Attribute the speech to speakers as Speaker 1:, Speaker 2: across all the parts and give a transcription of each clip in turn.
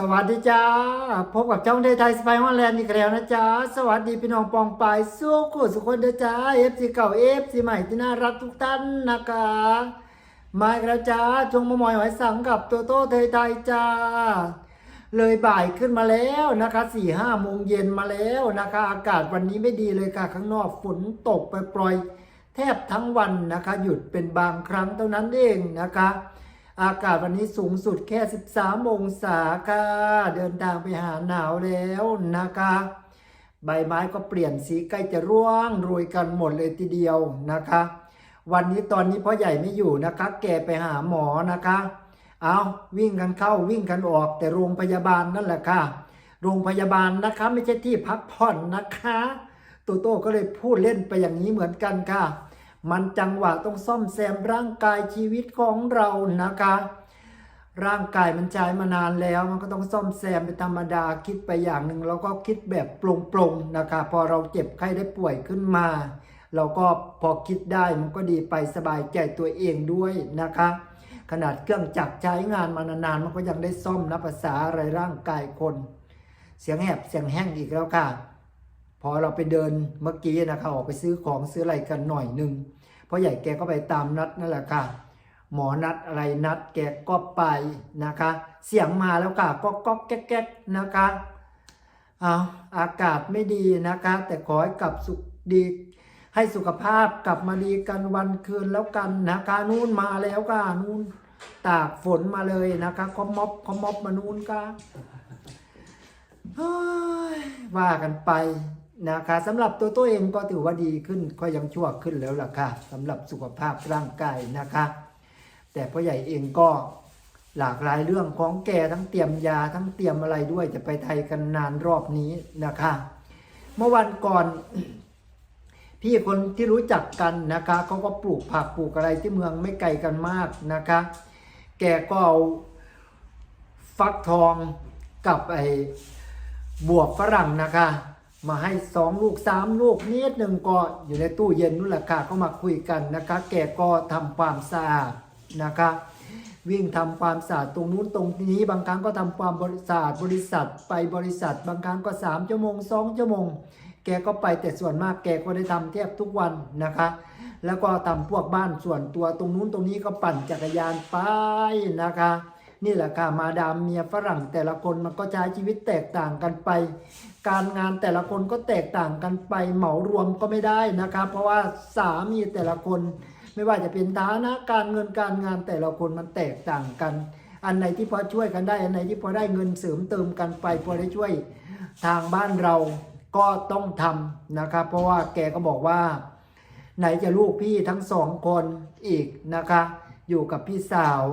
Speaker 1: สวัสดีจ้า พบกับช่องไทยไทยสไปฮอนแลนด์อีกแล้วนะจ๊ะสวัสดีพี่น้องปองปายสู้กูสุขคนเด้อจ้าเอฟซีเก่าเอฟซีใหม่ที่น่ารักทุกท่านนะคะ มาอีกแล้วจ้าจงมามอยหอยสังกับตัวโต้ไทยไทยจ้า เลยบ่ายขึ้นมาแล้วนะคะสี่ห้าโมงเย็นมาแล้วนะคะ อากาศวันนี้ไม่ดีเลยค่ะ ข้างนอกฝนตกไปปล่อยแทบทั้งวันนะคะ หยุดเป็นบางครั้งเท่านั้นเองนะคะ อากาศวันนี้สูงสุดแค่ 13 องศาค่ะ เดินทางไปหาหนาวแล้วนะคะ ใบไม้ก็เปลี่ยนสีใกล้จะร่วงโรยกันหมดเลยทีเดียวนะคะ วันนี้ตอนนี้พ่อใหญ่ไม่อยู่นะคะ แกไปหาหมอนะคะ เอาวิ่งกันเข้าวิ่งกันออกแต่โรงพยาบาลนั่นแหละค่ะ โรงพยาบาลนะคะไม่ใช่ที่พักผ่อนนะคะ โตโต้ก็เลยพูดเล่นไปอย่างนี้เหมือนกันค่ะ มันจังหวะต้องซ่อมแซมร่างกายชีวิตของเรานะคะ ร่างกายมันใช้มานานแล้วมันก็ต้องซ่อมแซมเป็นธรรมดาคิดไปอย่างหนึ่งเราก็คิดแบบปลงๆนะคะ พอเราเจ็บไข้ได้ป่วยขึ้นมา เราก็พอคิดได้มันก็ดีไปสบายใจตัวเองด้วยนะคะ ขนาดเครื่องจักรใช้งานมานานๆมันก็ยังได้ซ่อมนะภาษาอะไรร่างกายคน เสียงแหบเสียงแห้งอีกแล้วค่ะ พอเราไปเดินเมื่อกี้นะคะออกไปซื้อของซื้ออะไรกันหน่อยหนึ่งเพราะใหญ่แกก็ไปตามนัดนั่นแหละค่ะ หมอนัดอะไรนัดแกก็ไปนะคะ เสียงมาแล้วค่ะก็ก็แก๊กแก๊กนะคะเอาอากาศไม่ดีนะคะ แต่ขอให้กลับสุขดีให้สุขภาพกลับมาดีกันวันคืนแล้วกันนะคะนู่นมาแล้วค่ะนู่นตากฝนมาเลยนะคะคอมม็อบคอมม็อบมานู่นค่ะเฮ้ยว่ากันไป นะคะสำหรับตัวตัวเองก็ถือว่าดีขึ้นก็ยังชั่วขึ้นแล้วล่ะค่ะสำหรับสุขภาพร่างกายนะคะ แต่พ่อใหญ่เองก็หลากหลายเรื่องของแกทั้งเตรียมยาทั้งเตรียมอะไรด้วยจะไปไทยกันนานรอบนี้นะคะ เมื่อวันก่อน พี่คนที่รู้จักกันนะคะเขาก็ปลูกผักปลูกอะไรที่เมืองไม่ไกลกันมากนะคะ แกก็เอาฟักทองกับไอ้บวบฝรั่งนะคะ มาให้สองลูกสามลูกนิดหนึ่งก็อยู่ในตู้เย็นนู่นแหละค่ะก็มาคุยกันนะคะ แกก็ทำความสะอาดนะคะ วิ่งทำความสะอาดตรงนู้นตรงนี้ บางครั้งก็ทำความบริสะอาดบริษัทไปบริษัท บางครั้งก็สามชั่วโมงสองชั่วโมง แกก็ไปแต่ส่วนมากแกก็ได้ทำแทบทุกวันนะคะ แล้วก็ทำพวกบ้านส่วนตัวตรงนู้นตรงนี้ก็ปั่นจักรยานไปนะคะ นี่แหละค่ะมาดามเมียฝรั่งแต่ละคนมันก็ใช้ชีวิตแตกต่างกันไป การงานแต่ละคนก็แตกต่างกันไป เหมารวมก็ไม่ได้นะคะเพราะว่าสามีแต่ละคน ไม่ว่าจะเป็นฐานะการเงินการงานแต่ละคนมันแตกต่างกัน อันไหนที่พอช่วยกันได้ อันไหนที่พอได้เงินเสริมเติมกันไป พอได้ช่วยทางบ้านเราก็ต้องทำนะครับเพราะว่าแกก็บอกว่า ไหนจะลูกพี่ทั้งสองคนอีกนะคะ อยู่กับพี่สาว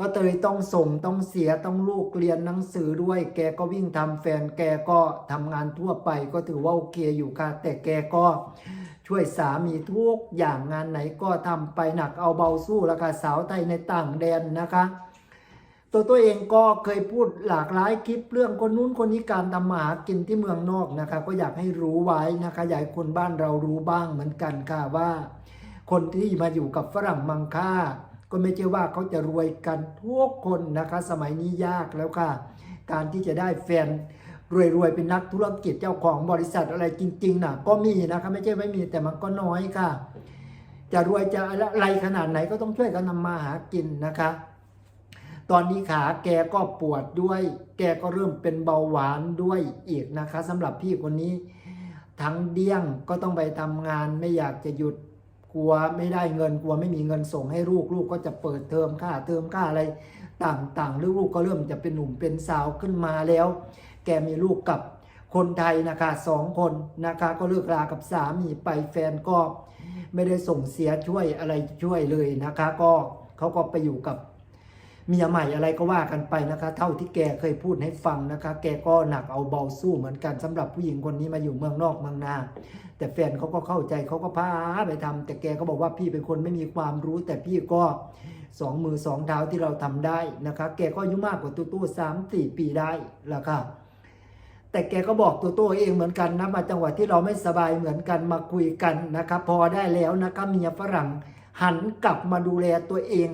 Speaker 1: ก็เลยต้องส่งต้องเสียต้องลูกเรียนหนังสือด้วย แกก็วิ่งทำแฟนแกก็ทำงานทั่วไป ก็ถือว่าโอเคอยู่ค่ะ แต่แกก็ช่วยสามีทุกอย่างงานไหนก็ทำไปหนักเอาเบาสู้แล้วค่ะสาวไทยในต่างแดนนะคะ ตัวตัวเองก็เคยพูดหลากหลายคลิปเรื่องคนนู้นคนนี้การทำมาหากินที่เมืองนอกนะคะ ก็อยากให้รู้ไว้นะคะอยากให้คนบ้านเรารู้บ้างเหมือนกันค่ะว่า คนที่มาอยู่กับฝรั่งมังค่า ก็ไม่ใช่ว่าเขาจะรวยกันทุกคนนะคะ สมัยนี้ยากแล้วค่ะ การที่จะได้แฟนรวยๆเป็นนักธุรกิจเจ้าของบริษัทอะไรจริงๆนะก็มีนะคะไม่ใช่ไม่มีแต่มันก็น้อยค่ะ จะรวยจะอะไรขนาดไหนก็ต้องช่วยกันทำมาหากินนะคะ ตอนนี้ขาแกก็ปวดด้วย แกก็เริ่มเป็นเบาหวานด้วยอีกนะคะสำหรับพี่คนนี้ ทั้งเดี้ยงก็ต้องไปทำงานไม่อยากจะหยุด กลัวไม่ได้เงินกลัวไม่มีเงินส่งให้ลูกลูกก็จะเปิดเทอมค่าเทอมค่าอะไรต่างๆลูกๆก็เริ่มจะเป็นหนุ่มเป็นสาวขึ้นมาแล้ว แกมีลูกกับคนไทยนะคะสองคนนะคะก็เลิกรากับสามีไปแฟนก็ไม่ได้ส่งเสียช่วยอะไรช่วยเลยนะคะ ก็เขาก็ไปอยู่กับ เมียใหม่อะไรก็ว่ากันไปนะคะ เท่าที่แกเคยพูดให้ฟังนะคะ แกก็หนักเอาเบาสู้เหมือนกันสำหรับผู้หญิงคนนี้มาอยู่เมืองนอกเมืองนา แต่แฟนเขาก็เข้าใจเขาก็พาไปทำแต่แกก็บอกว่าพี่เป็นคนไม่มีความรู้ แต่พี่ก็สองมือสองเท้าที่เราทำได้นะคะ แกก็อายุมากกว่าตัวตู้สามสี่ปีได้ล้วค่ะแต่แกก็บอกตัวโต้เองเหมือนกันนะมาจังหวะที่เราไม่สบายเหมือนกันมาคุยกันนะครับพอได้แล้วนะคะเมียฝรั่ง หันกลับมาดูแลตัวเอง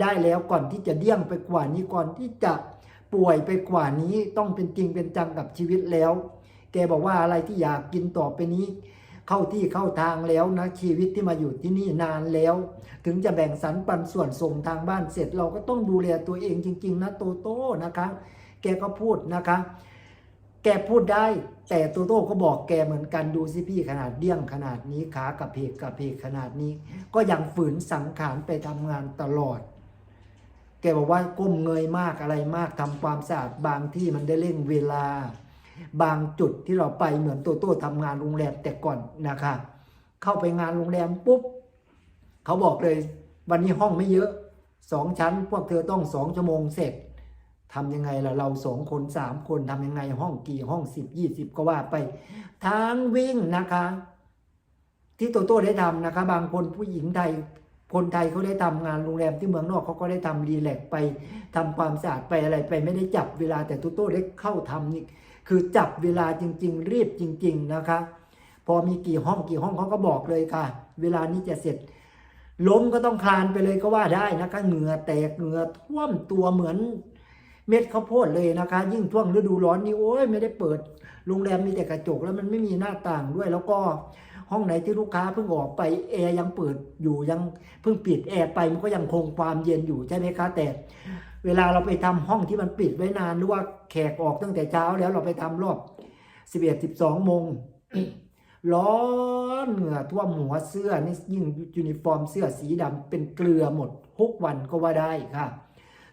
Speaker 1: ได้แล้วก่อนที่จะเดี้ยงไปกว่านี้ก่อนที่จะป่วยไปกว่านี้ต้องเป็นจริงเป็นจังกับชีวิตแล้ว แกบอกว่าอะไรที่อยากกินต่อไปนี้ เข้าที่เข้าทางแล้วนะชีวิตที่มาอยู่ที่นี่นานแล้ว ถึงจะแบ่งสรรปันส่วนส่งทางบ้านเสร็จเราก็ต้องดูแลตัวเองจริง ๆ นะโตโต้นะคะ แกก็พูดนะคะ แกพูดได้ แต่โตโต้ก็บอกแกเหมือนกันดูสิพี่ขนาดเดี้ยงขนาดนี้ขากระเพกกระเพกขนาดนี้ ก็ยังฝืนสังขารไปทำงานตลอด แกบอกว่าก้มเงยมากอะไรมากทำความสะอาดบางที่มันได้เร่งเวลา บางจุดที่เราไปเหมือนโตโต้ทำงานโรงแรมแต่ก่อนนะคะ เข้าไปงานโรงแรมปุ๊บเขาบอกเลยวันนี้ห้องไม่เยอะสองชั้น พวกเธอต้องสองชั่วโมงเสร็จ ทำยังไงล่ะเราสองคนสามคนทำยังไงห้องกี่ห้องสิบยี่สิบก็ว่าไป ทางวิ่งนะคะ ที่โตโต้ได้ทำนะคะ บางคนผู้หญิงไทยคนไทยเขาได้ทำงานโรงแรมที่เมืองนอกเขาก็ได้ทำรีแลกซ์ไปทำความสะอาดไปอะไรไปไม่ได้จับเวลาแต่โตโต้ได้เข้าทำนี่คือจับเวลาจริง ๆ รีบจริง ๆนะคะ พอมีกี่ห้องกี่ห้องเขาก็บอกเลยค่ะ เวลานี้จะเสร็จ ล้มก็ต้องคลานไปเลยก็ว่าได้นะคะเหงื่อแตกเหงื่อท่วมตัวเหมือน เม็ดข้าวโพดเลยนะคะ ยิ่งช่วงฤดูร้อนนี่โอ้ยไม่ได้เปิด โรงแรมมีแต่กระจกแล้วมันไม่มีหน้าต่างด้วย แล้วก็ห้องไหนที่ลูกค้าเพิ่งออกไปแอร์ยังเปิดอยู่ยังเพิ่งปิดแอร์ไปมันก็ยังคงความเย็นอยู่ใช่ไหมคะแต่เวลาเราไปทำห้องที่มันปิดไว้นานหรือว่าแขกออกตั้งแต่เช้าแล้วเราไปทำรอบสิบเอ็ดสิบสองโมงร้อนเหงื่อท่วมหัวเสื้อนี่ยิ่งยูนิฟอร์มเสื้อสีดำเป็นเกลือหมดทุกวันก็ว่าได้ค่ะ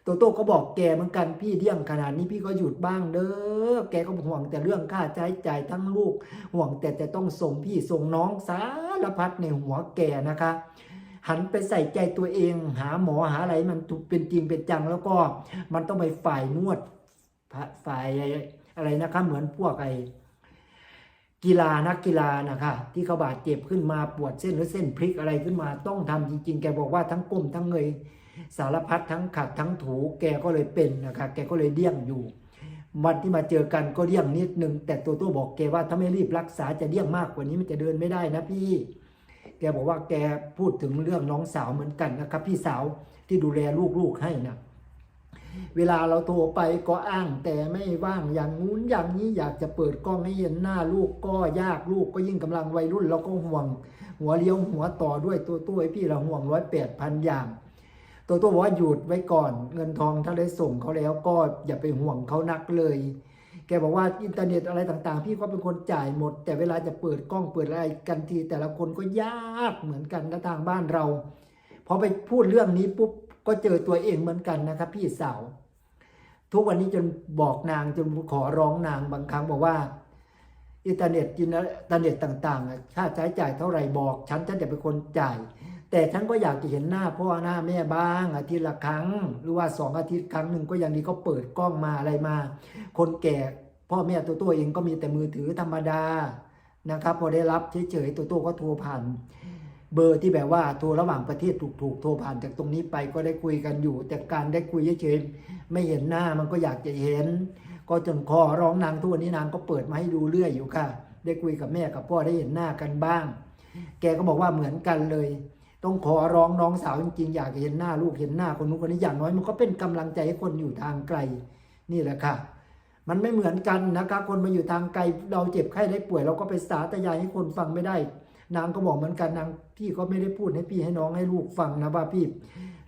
Speaker 1: โตโต้ก็บอกแกเหมือนกันพี่เดี่ยงขนาดนี้พี่ก็หยุดบ้างเด้อแกก็ห่วงแต่เรื่องค่าใช้จ่ายทั้งลูก ห่วงแต่จะต้องส่งพี่ส่งน้องสารพัดในหัวแกนะคะ หันไปใส่ใจตัวเอง หาหมอหาอะไรมันถูกเป็นจริงเป็นจังแล้วก็มันต้องไปฝ่ายนวดฝ่ายอะไรนะคะเหมือนพวกไอกีฬานักกีฬานะคะที่เขาบาดเจ็บขึ้นมาปวดเส้นหรือเส้นพลิกอะไรขึ้นมาต้องทำจริง ๆ แกบอกว่าทั้งก้มทั้งเงย สารพัดทั้งขัดทั้งถูแกก็เลยเป็นนะคะแกก็เลยเดี้ยงอยู่ วันที่มาเจอกันก็เดี้ยงนิดนึง แต่ตัวตัวบอกแกว่าถ้าไม่รีบรักษาจะเดี้ยงมากกว่านี้มันจะเดินไม่ได้นะพี่ แกบอกว่าแกพูดถึงเรื่องน้องสาวเหมือนกันนะครับ พี่สาวที่ดูแลลูกๆให้นะเวลาเราโทรไปก็อ้างแต่ไม่ว่างอย่างงู้นอย่างนี้อยากจะเปิดกล้องให้เห็นหน้าลูกก็ยากลูกก็ยิ่งกำลังวัยรุ่นเราก็ห่วง หัวเลี้ยวหัวต่อด้วยตัวตัวไอ้พี่เราห่วงร้อยแปดพันอย่าง ตัวตัวบอกว่าหยุดไว้ก่อน เงินทองถ้าได้ส่งเขาแล้วก็อย่าไปห่วงเขานักเลย แกบอกว่าอินเทอร์เน็ตอะไรต่างๆ พี่ก็เป็นคนจ่ายหมด แต่เวลาจะเปิดกล้องเปิดอะไรกันที แต่ละคนก็ยากเหมือนกันนะทางบ้านเราพอไปพูดเรื่องนี้ปุ๊บก็เจอตัวเองเหมือนกันนะครับ พี่สาว ทุกวันนี้จนบอกนางจนขอร้องนางบางครั้งบอกว่าอินเทอร์เน็ตอินเทอร์เน็ตต่างๆค่าใช้จ่ายเท่าไหร่บอก ฉันฉันจะเป็นคนจ่าย แต่ฉันก็อยากจะเห็นหน้าพ่อหน้าแม่บ้าง อาทิตย์ละครั้ง หรือว่าสองอาทิตย์ครั้งหนึ่งก็ยังดีก็เปิดกล้องมาอะไรมา คนแก่พ่อแม่ตัวตัวเองก็มีแต่มือถือธรรมดานะครับ พอได้รับเฉยๆตัวตัวก็โทรผ่านเบอร์ที่แบบว่าโทรระหว่างประเทศถูกๆโทรผ่านจากตรงนี้ไปก็ได้คุยกันอยู่ แต่การได้คุยเฉยๆไม่เห็นหน้ามันก็อยากจะเห็น ก็จนขอร้องนางทุกวันนี้นางก็เปิดมาให้ดูเรื่อยอยู่ค่ะ ได้คุยกับแม่กับพ่อได้เห็นหน้ากันบ้าง แกก็บอกว่าเหมือนกันเลย ต้องขอร้องน้องสาวจริงๆ อยากเห็นหน้าลูกเห็นหน้าคนนู้นคนนี้อย่างน้อยมันก็เป็นกำลังใจให้คนอยู่ทางไกลนี่แหละค่ะ มันไม่เหมือนกันนะคะ คนมาอยู่ทางไกลเราเจ็บไข้ได้ป่วย เราก็ไปสาธยายให้คนฟังไม่ได้ นางก็บอกเหมือนกันนางพี่ก็ไม่ได้พูดให้พี่ให้น้องให้ลูกฟังนะว่าพี่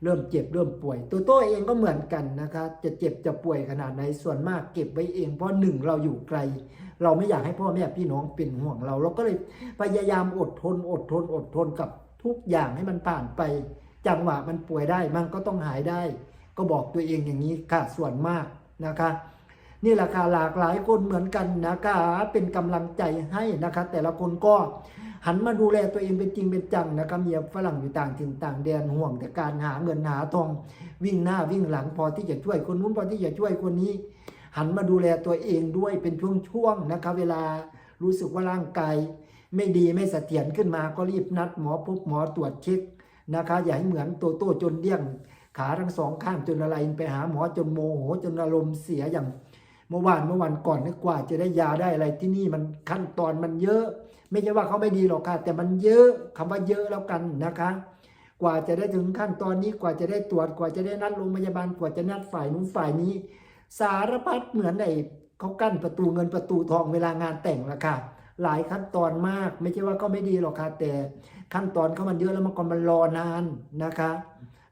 Speaker 1: เริ่มเจ็บเริ่มป่วย ตัวโต้เองก็เหมือนกันนะคะ จะเจ็บจะป่วยขนาดไหนส่วนมากเก็บไว้เองเพราะหนึ่งเราอยู่ไกล เราไม่อยากให้พ่อแม่พี่น้องเป็นห่วงเรา เราก็เลยพยายามอดทนอดทนอดทนกับ ทุกอย่างให้มันผ่านไป จังหวะมันป่วยได้มันก็ต้องหายได้ ก็บอกตัวเองอย่างนี้ค่ะส่วนมากนะคะ นี่แหละค่ะหลากหลายคนเหมือนกันนะคะเป็นกำลังใจให้นะคะ แต่ละคนก็หันมาดูแลตัวเองเป็นจริงเป็นจังนะคะเมียฝรั่งอยู่ต่างถิ่นต่างแดนห่วงแต่การหาเงินหาทองวิ่งหน้าวิ่งหลังพอที่จะช่วยคนนู้นพอที่จะช่วยคนนี้ หันมาดูแลตัวเองด้วยเป็นช่วงๆนะคะ เวลารู้สึกว่าร่างกาย ไม่ดีไม่เสถียรขึ้นมาก็รีบนัดหมอพบหมอตรวจเช็คนะคะ อย่าให้เหมือนโตโต้จนเดี้ยง ขาทั้งสองข้างจนอะไรไปหาหมอจนโมโหจนอารมณ์เสียอย่างเมื่อวานเมื่อวันก่อนนึกกว่าจะได้ยาได้อะไรที่นี่มันขั้นตอนมันเยอะ ไม่ใช่ว่าเขาไม่ดีหรอกค่ะ แต่มันเยอะคำว่าเยอะแล้วกันนะคะ กว่าจะได้ถึงขั้นตอนนี้กว่าจะได้ตรวจกว่าจะได้นัดโรงพยาบาลกว่าจะนัดฝ่ายนู้นฝ่ายนี้ สารพัดเหมือนไอ้เขากั้นประตูเงินประตูทองเวลางานแต่งละค่ะ หลายขั้นตอนมาก ไม่ใช่ว่าก็ไม่ดีหรอกค่ะแต่ขั้นตอนเขามันเยอะแล้วมันก็มันรอนานนะคะ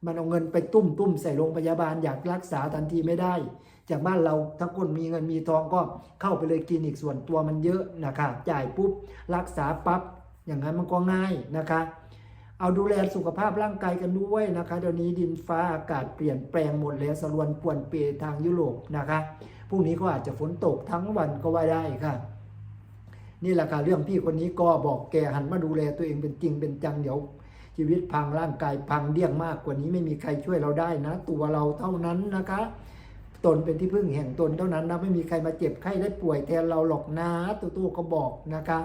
Speaker 1: มันเอาเงินไปตุ้มตุ้มใส่โรงพยาบาลอยากรักษาทันทีไม่ได้ จากบ้านเราถ้าคนมีเงินมีทองก็เข้าไปเลยคลินิกส่วนตัวมันเยอะนะคะจ่ายปุ๊บรักษาปั๊บอย่างนั้นมันก็ง่ายนะคะ เอาดูแลสุขภาพร่างกายกันด้วยนะคะเดี๋ยวนี้ดินฟ้าอากาศเปลี่ยนแปลงหมดแล้วสรวนป่วนเปทางยุโรปนะคะพรุ่งนี้ก็อาจจะฝนตกทั้งวันก็ว่าได้ค่ะ นี่แหละค่ะเรื่องพี่คนนี้ก็บอกแกหันมาดูแลตัวเองเป็นจริงเป็นจังเดี๋ยว ชีวิตพังร่างกายพังเดี่ยงมากกว่านี้ไม่มีใครช่วยเราได้นะ ตัวเราเท่านั้นนะคะ ตนเป็นที่พึ่งแห่งตนเท่านั้นนะไม่มีใครมาเจ็บไข้ได้ป่วยแทนเราหรอกนะตัวตัวก็บอกนะคะ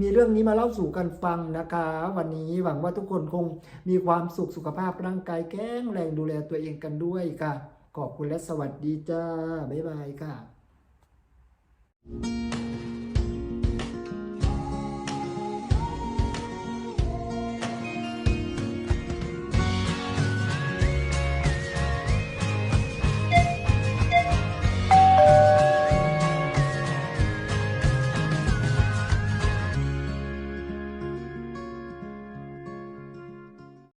Speaker 1: มีเรื่องนี้มาเล่าสู่กันฟังนะคะ วันนี้หวังว่าทุกคนคงมีความสุขสุขภาพร่างกายแข็งแรงดูแลตัวเองกันด้วยค่ะ ขอบคุณและสวัสดีจ้า บ๊ายบายค่ะ